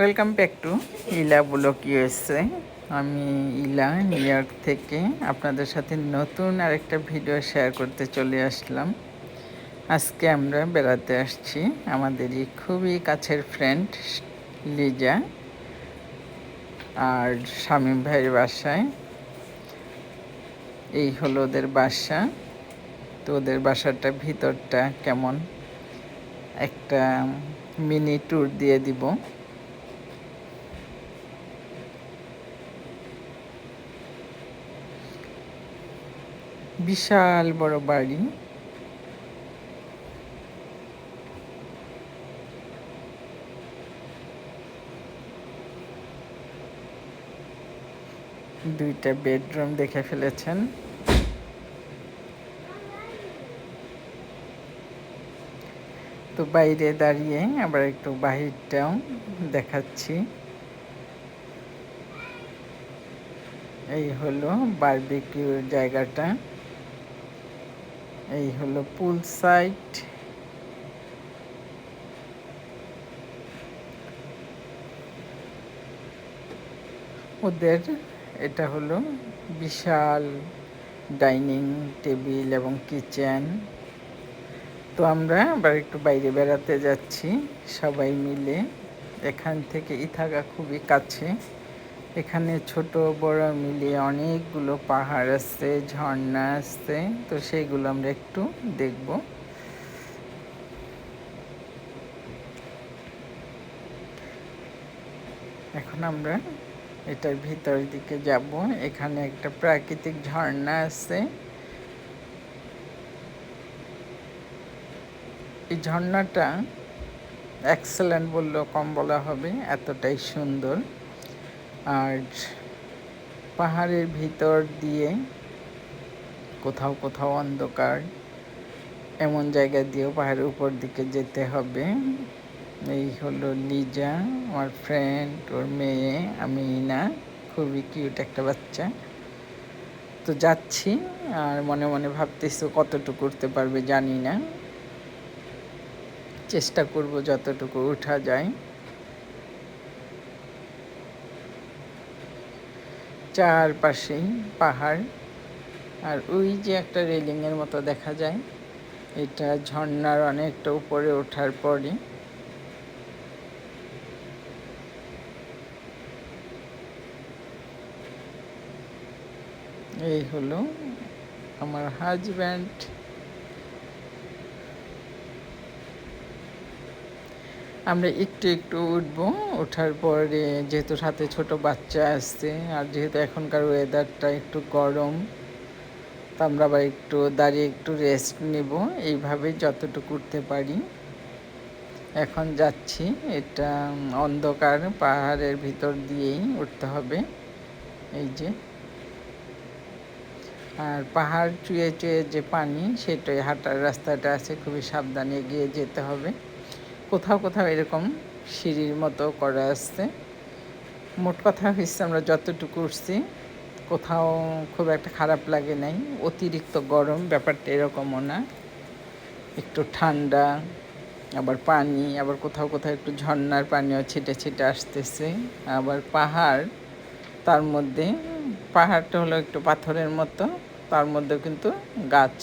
Welcome back to Ila blog USA আমি Ila new York থেকে। আপনাদের সাথে নতুন আরেকটা ভিডিও শেয়ার করতে চলে আসলাম। আজকে আমরা বেড়াতে আসছি আমাদেরই খুবই কাছের ফ্রেন্ড লিজা আর শামীম ভাইয়ের বাসায়। এই হলো ওদের বাসা। তো ওদের বাসাটা ভিতরটা কেমন? একটা মিনি ট্যুর দিয়ে দিব। বিশাল বড় বাড়ি। দুইটা বেডরুম দেখে ফেলেছেন। তো বাইরে দাঁড়িয়ে আবার একটু বাহিরটাও দেখাচ্ছি। এই হলো বারবিকিউর জায়গাটা। এই হলো পুল সাইট ওদের এটা হলো বিশাল ডাইনিং টেবিল এবং কিচেন। তো আমরা আবার একটু বাইরে বেড়াতে যাচ্ছি সবাই মিলে। এখান থেকে ইথাগা খুবই কাছে। এখানে ছোট, বড় মিলিয়ে অনেকগুলো পাহাড় আছে, ঝর্ণা আছে, তো সেইগুলো আমরা একটু দেখব। এখন আমরা এটার ভিতর দিকে যাব। এখানে একটা প্রাকৃতিক ঝর্ণা আছে। এই ঝর্ণাটা এক্সেলেন্ট বললেও কম বলা হবে, এতটাই সুন্দর। আর পাহাড়ের ভিতর দিয়ে কোথাও কোথাও অন্ধকার, এমন জায়গা দিয়েও পাহাড়ের উপর দিকে যেতে হবে। এই হলো লিজা, আমার ফ্রেন্ড ওর মেয়ে, আমি না খুবই কিউট একটা বাচ্চা। তো যাচ্ছি, আর মনে মনে ভাবতেছি কতটুকু উঠতে পারবে জানি না। চেষ্টা করব যতটুকু উঠা যায়। চারপাশেই পাহাড়, আর ওই যে একটা রেলিংয়ের মতো দেখা যায়, এটা ঝর্নার অনেকটা উপরে ওঠার পরে। এই হলো আমার হাজব্যান্ড আমরা একটু একটু উঠবো। ওঠার পরে যেহেতু সাথে ছোট বাচ্চা আসছে আর যেহেতু এখনকার ওয়েদারটা একটু গরম, তো আমরা আবার একটু দাঁড়িয়ে একটু রেস্ট নেব। এইভাবে যতটুকু উঠতে পারি। এখন যাচ্ছি, এটা অন্ধকার, পাহাড়ের ভিতর দিয়েই উঠতে হবে। এই যে। আর পাহাড় চুয়ে চুয়ে যে পানি, সেটাই হাঁটার রাস্তাটা আছে, খুবই সাবধানে এগিয়ে যেতে হবে। কোথাও কোথাও এরকম সিঁড়ির মতো করা আসছে মোট কথা হয়েছে আমরা যতটুকু উঠছি, কোথাও খুব একটা খারাপ লাগে নাই। অতিরিক্ত গরম, ব্যাপারটা এরকমও না। একটু ঠান্ডা, আবার পানি, আবার কোথাও কোথাও একটু ঝর্নার পানিও ছিটে ছিটে আসতেছে। আবার পাহাড়, তার মধ্যে, পাহাড়টা হলো একটু পাথরের মতো, তার মধ্যে কিন্তু গাছ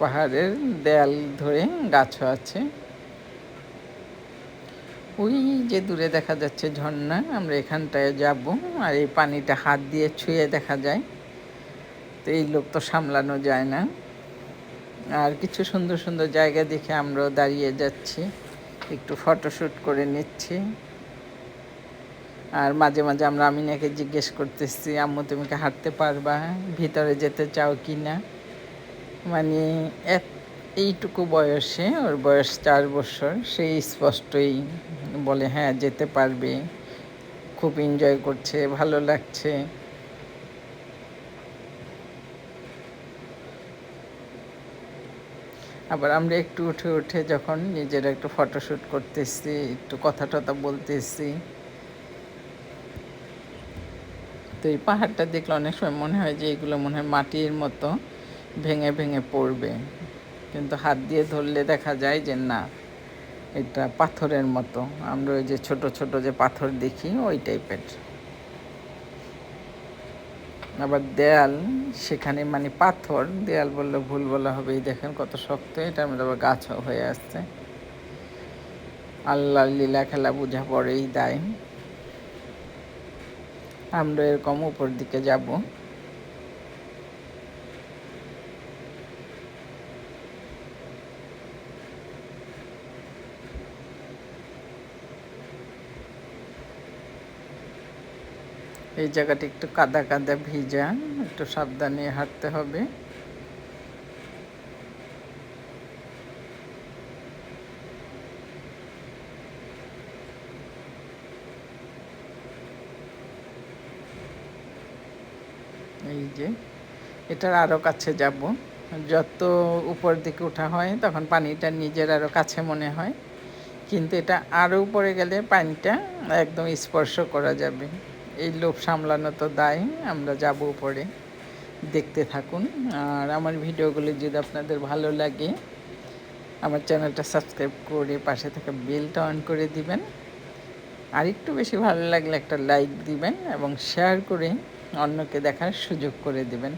পাহাড়ের দেয়াল ধরে গাছও আছে ওই যে দূরে দেখা যাচ্ছে ঝর্ণা, আমরা এখানটায় যাব আর এই পানিটা হাত দিয়ে ছুঁয়ে দেখা যায়। তো এই লোক তো সামলানো যায় না। আর কিছু সুন্দর সুন্দর জায়গা দেখে আমরাও দাঁড়িয়ে যাচ্ছি। একটু ফটোশ্যুট করে নিচ্ছি। আর মাঝে মাঝে আমরা আমিনাকে জিজ্ঞেস করতেছি, আম্মু, তুমি কি হাঁটতে পারবা? ভিতরে যেতে চাও কি না? মানে এক, এইটুকু বয়সে, ওর বয়স চার বছর সেই স্পষ্টই বলে হ্যাঁ যেতে পারবে। খুব এনজয় করছে, ভালো লাগছে। আবার আমরা একটু উঠে উঠে যখন নিজেরা একটু ফটোশ্যুট করতেছি, একটু কথা টথা বলতেছি, তো এই পাহাড়টা দেখলে অনেক সময় মনে হয় যে এগুলো মনে হয় মাটির মতো। ভেঙে ভেঙে পড়বে। কিন্তু হাত দিয়ে ধরলে দেখা যায় যে না, এটা পাথরের মতো। আমরা ওই যে ছোট ছোট যে পাথর দেখি, ওই টাইপের। আবার দেয়াল, সেখানে মানে পাথর, দেয়াল বললে ভুল বলা হবে। এই দেখেন কত শক্ত এটার মধ্যে আবার গাছ হয়ে আসছে। আল্লাহ লীলা খেলা বোঝা পড়েই দেয়। আমরা এরকম উপর দিকে যাব। এই জায়গাটি একটু কাদা কাদা ভিজা একটু সাবধানে হাঁটতে হবে। এই যে, এটার আরও কাছে যাব। যত উপর দিকে ওঠা হয়, তখন পানিটা নিজের আরও কাছে মনে হয়। কিন্তু এটা আরও উপরে গেলে পানিটা একদম স্পর্শ করা যাবে। এই লোভ সামলানো তো দায়, আমরা যাব উপরে। দেখতে থাকুন। আর আমার ভিডিওগুলি যদি আপনাদের ভালো লাগে, আমার চ্যানেলটা সাবস্ক্রাইব করে পাশে থাকা বেলটা অন করে দিবেন। আর একটু বেশি ভালো লাগলে একটা লাইক দিবেন এবং শেয়ার করে অন্যকে দেখার সুযোগ করে দিবেন।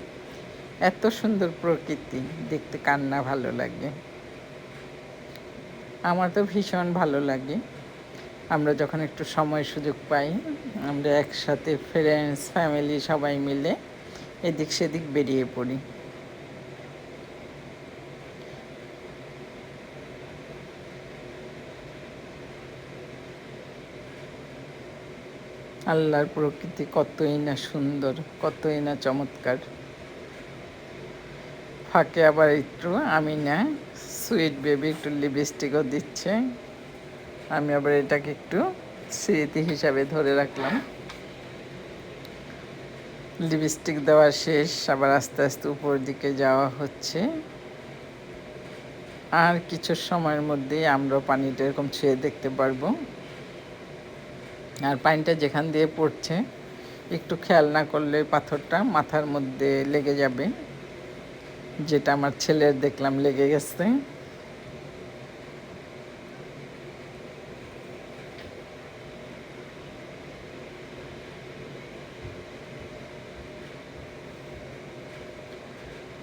এত সুন্দর প্রকৃতি, দেখতে কান্না ভালো লাগে? আমার তো ভীষণ ভালো লাগে। আমরা যখন একটু সময় সুযোগ পাই, আমরা একসাথে ফ্রেন্ডস ফ্যামিলি সবাই মিলে এদিক সেদিক বেরিয়ে পড়ি। আল্লাহর প্রকৃতি কতই না সুন্দর, কতই না চমৎকার। ফাঁকে আবার একটু আমি না সুইট বেবি একটু লিপস্টিকও দিচ্ছে। আমি আবার এটাকে একটু স্মৃতি হিসাবে ধরে রাখলাম। লিপস্টিক দেওয়া শেষ, আবার আস্তে আস্তে উপর দিকে যাওয়া হচ্ছে। আর কিছু সময়ের মধ্যেই আমরা পানিটা এরকম ছুঁয়ে দেখতে পারব। আর পানিটা যেখান দিয়ে পড়ছে, একটু খেয়াল না করলে পাথরটা মাথার মধ্যে লেগে যাবে। যেটা আমার ছেলের দেখলাম লেগে গেছে।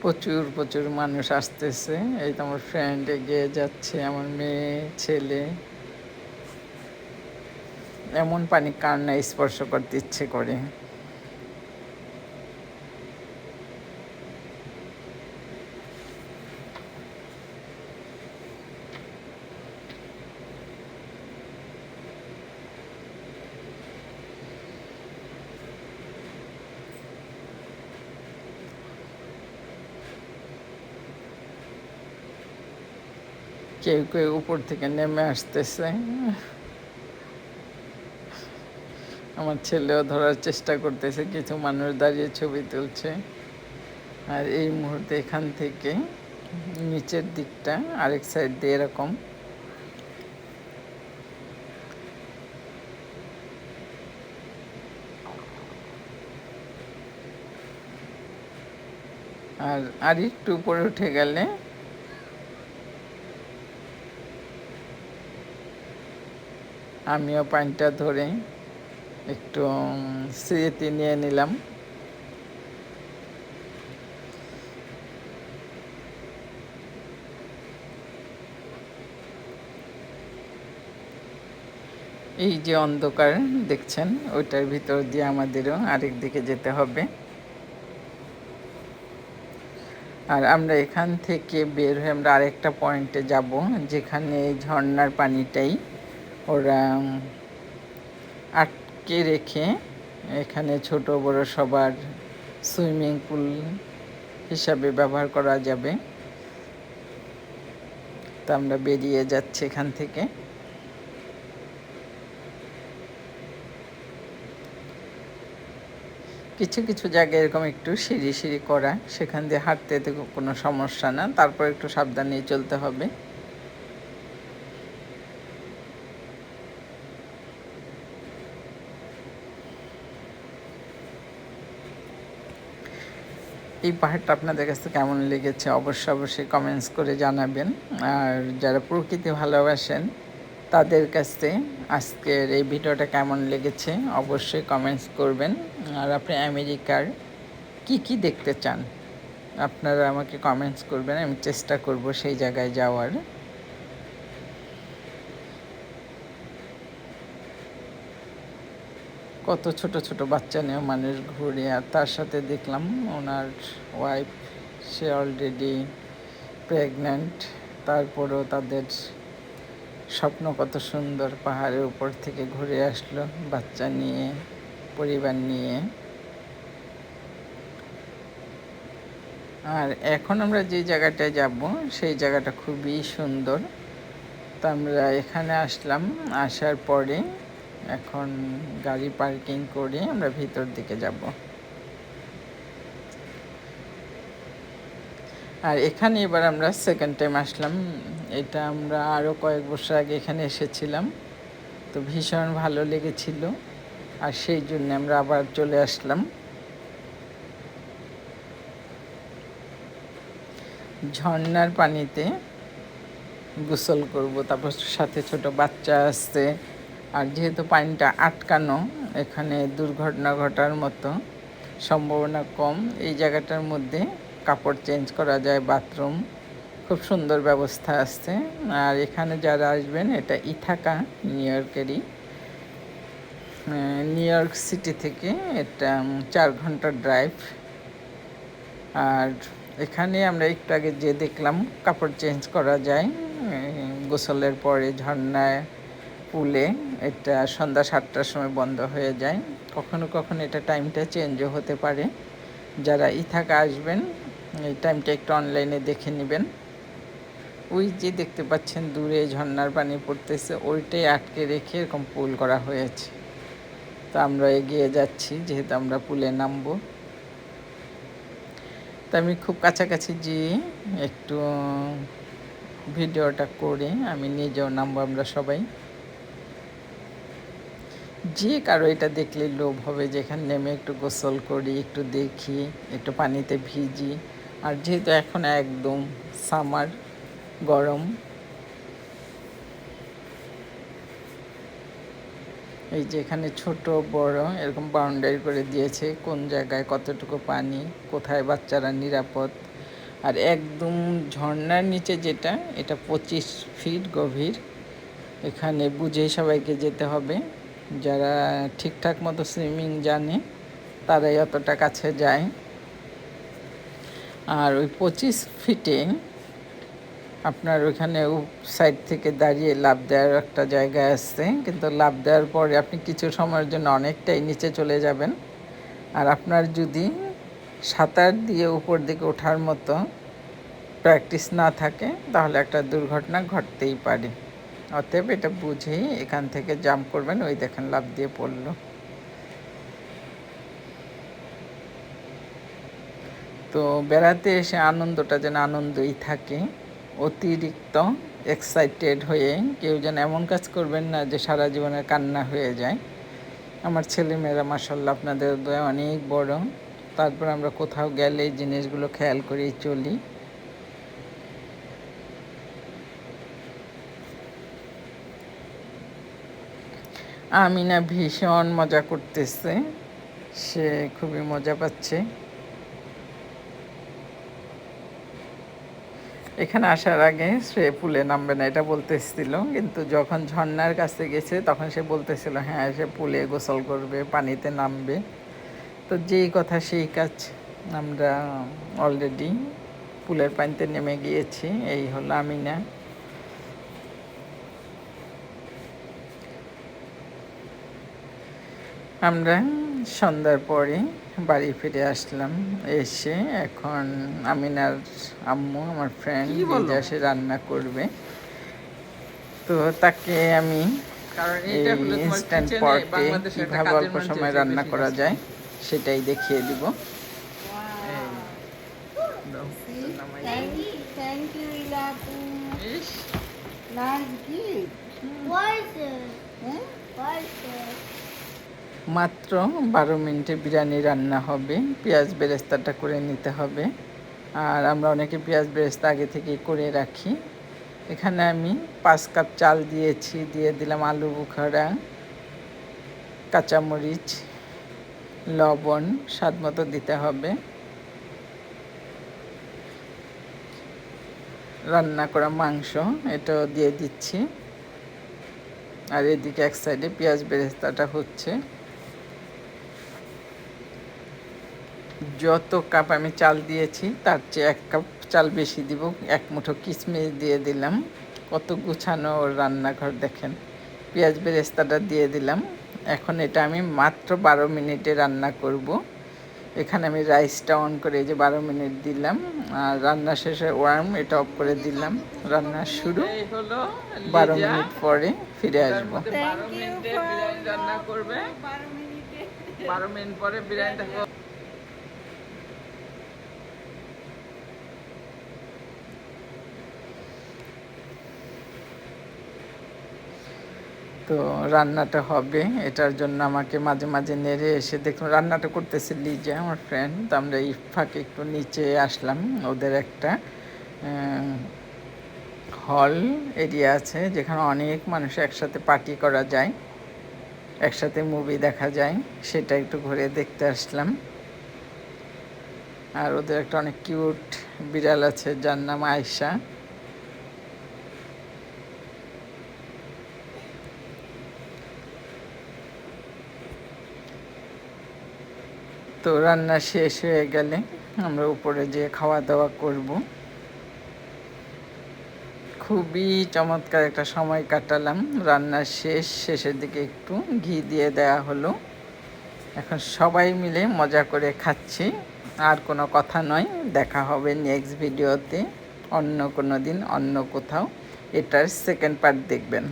প্রচুর প্রচুর মানুষ আসতেছে। এই তো আমার ফ্রেন্ড এগিয়ে যাচ্ছে, আমার মেয়ে, ছেলে। এমন পানি কার কান্না স্পর্শ করতে ইচ্ছে করে। কেউ কেউ উপর থেকে নেমে আসতেছে। আমার ছেলেও ধরার চেষ্টা করতেছে, কিছু মানুষ দাঁড়িয়ে ছবি তুলছে। আর এই মুহূর্তে এখান থেকে নিচের দিকটা আরেক সাইড দিয়ে এরকম। আর আর একটু উপরে উঠে গেলে আমিও পানিটা ধরে একটু স্মৃতি নিয়ে নিলাম। এই যে অন্ধকার দেখছেন, ওইটার ভিতর দিয়ে আমাদেরও আরেক দিকে যেতে হবে। আর আমরা এখান থেকে বের হয়ে আমরা আরেকটা পয়েন্টে যাব, যেখানে এই ঝর্নার পানিটাই ওরা আটকে রেখে এখানে ছোট বড় সবার সুইমিং পুল হিসাবে ব্যবহার করা যাবে। তো আমরা বেরিয়ে যাচ্ছি এখান থেকে। কিছু কিছু জায়গায় এরকম একটু সিঁড়ি সিঁড়ি করা, সেখান দিয়ে হাঁটতে কোনো সমস্যা না, তারপর একটু সাবধানে চলতে হবে। এই পাহাড়টা আপনাদের কাছে কেমন লেগেছে? অবশ্যই অবশ্যই কমেন্টস করে জানাবেন। আর যারা প্রকৃতি ভালোবাসেন, তাদের কাছে আজকের এই ভিডিওটা কেমন লেগেছে অবশ্যই কমেন্টস করবেন। আর আপনি আমেরিকার কি কি দেখতে চান? আপনারা আমাকে কমেন্টস করবেন, আমি চেষ্টা করব সেই জায়গায় যাওয়ার। কত ছোট ছোট বাচ্চা নিয়েও মানুষ ঘুরে, আর তার সাথে দেখলাম ওনার ওয়াইফ সে অলরেডি প্রেগন্যান্ট তারপরেও তাদের স্বপ্ন কত সুন্দর পাহাড়ের উপর থেকে ঘুরে আসলো, বাচ্চা নিয়ে, পরিবার নিয়ে। আর এখন আমরা যে জায়গাটায় যাব, সেই জায়গাটা খুবই সুন্দর। তো আমরা এখানে আসলাম, আসার পরে এখন গাড়ি পার্কিং করে আমরা ভিতর দিকে যাব। আর এখানে এবার আমরা সেকেন্ড টাইম আসলাম। এটা আমরা আরও কয়েক বছর আগে এখানে এসেছিলাম। তো ভীষণ ভালো লেগেছিল। আর সেই জন্য আমরা আবার চলে আসলাম। ঝর্নার পানিতে গোসল করব। তারপর সাথে ছোট বাচ্চা আসছে আর যেহেতু পানিটা আটকানো, এখানে দুর্ঘটনা ঘটার মতো সম্ভাবনা কম, এই জায়গাটার মধ্যে কাপড় চেঞ্জ করা যায়, বাথরুম, খুব সুন্দর ব্যবস্থা আছে। আর এখানে যারা আসবেন, এটা ইথাকা, নিউ ইয়র্কেরই। নিউ ইয়র্ক সিটি থেকে এটা চার ঘণ্টার ড্রাইভ। আর এখানে আমরা একটু আগে যে দেখলাম, কাপড় চেঞ্জ করা যায় গোসলের পরে ঝর্ণায় পুলে এটা সন্ধ্যা সাতটার সময় বন্ধ হয়ে যায়। কখনো কখনো এটা টাইমটা চেঞ্জও হতে পারে। যারা ইথাকা আসবেন, এই টাইমটা একটু অনলাইনে দেখে নেবেন। ওই যে দেখতে পাচ্ছেন দূরে ঝর্নার পানি পড়তেছে, ওইটাই আটকে রেখে এরকম পুল করা হয়েছে। তো আমরা এগিয়ে যাচ্ছি, যেহেতু আমরা পুলে নামবো। তো আমি খুব কাছাকাছি যেয়ে একটু ভিডিওটা করে, আমি নিজেও নামবো আমরা সবাই। যে কারও এটা দেখলে লোভ হবে, যেখানে নেমে একটু গোসল করি, একটু দেখি, একটু পানিতে ভিজি। আর যেহেতু এখন একদম সামার, গরম, এই যে এখানে ছোট, বড়, এরকম বাউন্ডারি করে দিয়েছে কোন জায়গায় কতটুকু পানি, কোথায় বাচ্চারা নিরাপদ। আর একদম ঝর্নার নিচে যেটা, এটা পঁচিশ ফিট গভীর। এখানে বুঝেই সবাইকে যেতে হবে। যারা ঠিকঠাক মতো সুইমিং জানে, তারাই অতটা কাছে যায়। আর ওই পঁচিশ ফিটে আপনার ওইখানে সাইড থেকে দাঁড়িয়ে লাভ দেওয়ার একটা জায়গা আছে। কিন্তু লাভ দেওয়ার পরে আপনি কিছু সময়ের জন্য অনেকটাই নিচে চলে যাবেন। আর আপনার যদি সাঁতার দিয়ে উপর দিকে ওঠার মতো প্র্যাকটিস না থাকে, তাহলে একটা দুর্ঘটনা ঘটতেই পারে। অতএব এটা বুঝেই এখান থেকে জাম্প করবেন, ওই দেখেন লাভ দিয়ে পড়ল। তো বেড়াতে এসে আনন্দটা যেন আনন্দই থাকে, অতিরিক্ত এক্সাইটেড হয়ে কেউ যেন এমন কাজ করবেন না যে সারা জীবনের কান্না হয়ে যায়। আমার ছেলেমেয়েরা মাসাল্লাহ আপনাদের দয়া অনেক বড়। তারপর আমরা কোথাও গেলে এই জিনিসগুলো খেয়াল করেই চলি। আমিনা ভীষণ মজা করতেছে। সে খুবই মজা পাচ্ছে। এখানে আসার আগে সে পুলে নামবে না, এটা বলতেছিল। কিন্তু যখন ঝর্নার কাছে গেছে, তখন সে বলতেছিল হ্যাঁ সে পুলে গোসল করবে, পানিতে নামবে। তো যেই কথা সেই কাজ আমরা অলরেডি পুলের পানিতে নেমে গিয়েছি। এই হলো আমি আমরা সন্ধ্যার পরে বাড়ি ফিরে আসলাম। এসে এখন আমিনার আম্মু আমার ফ্রেন্ড এসে রান্না করবে। তো তাকে আমি ইনস্ট্যান্ট পটে কীভাবে অল্প সময় রান্না করা যায় সেটাই দেখিয়ে দিব। Why is it? Why is it? মাত্র বারো মিনিটে বিরিয়ানি রান্না হবে। পেঁয়াজ বেরেস্তাটা করে নিতে হবে। আর আমরা অনেকে পেঁয়াজ বেরেস্তা আগে থেকেই করে রাখি। এখানে আমি পাঁচ কাপ চাল দিয়েছি, দিয়ে দিলাম আলু বুখারা, কাঁচামরিচ, লবণ, স্বাদ মতো দিতে হবে। রান্না করা মাংস, এটাও দিয়ে দিচ্ছি। আর এদিকে এক সাইডে পেঁয়াজ বেরেস্তাটা হচ্ছে। যত কাপ আমি চাল দিয়েছি তার চেয়ে এক কাপ চাল বেশি দিব। এক মুঠো কিশমিশ দিয়ে দিলাম। কত গুছানো ওর রান্নাঘর দেখেন। পেঁয়াজ বেরেস্তাটা দিয়ে দিলাম। এখন এটা আমি মাত্র বারো মিনিটে রান্না করব। এখানে আমি রাইসটা অন করে যে বারো মিনিট দিলাম। আর রান্না শেষে ওয়ার্ম এটা অফ করে দিলাম। রান্না শুরু। হলো বারো মিনিট পরে ফিরে আসব। রান্না করবে বারো মিনিট। পরে বিরিয়ানিটা তো রান্নাটা হবে। এটার জন্য আমাকে মাঝে মাঝে নেড়ে এসে দেখুন, রান্নাটা করতেছে লিজে, আমার ফ্রেন্ড তো আমরা এই ফাঁকে একটু নিচে আসলাম, ওদের একটা হল এরিয়া আছে, যেখানে অনেক মানুষ একসাথে পার্টি করা যায়, একসাথে মুভি দেখা যায়, সেটা একটু ঘুরে দেখতে আসলাম। আর ওদের একটা অনেক কিউট বিড়াল আছে, যার নাম আয়সা তো রান্না শেষ হয়ে গেলে আমরা উপরে যেয়ে খাওয়া দাওয়া করব। খুবই চমৎকার একটা সময় কাটালাম। রান্নার শেষ, শেষের দিকে একটু ঘি দিয়ে দেয়া হলো। এখন সবাই মিলে মজা করে খাচ্ছি। আর কোনো কথা নয়, দেখা হবে নেক্সট ভিডিওতে অন্য কোনো দিন, অন্য কোথাও। এটার সেকেন্ড পার্ট দেখবেন।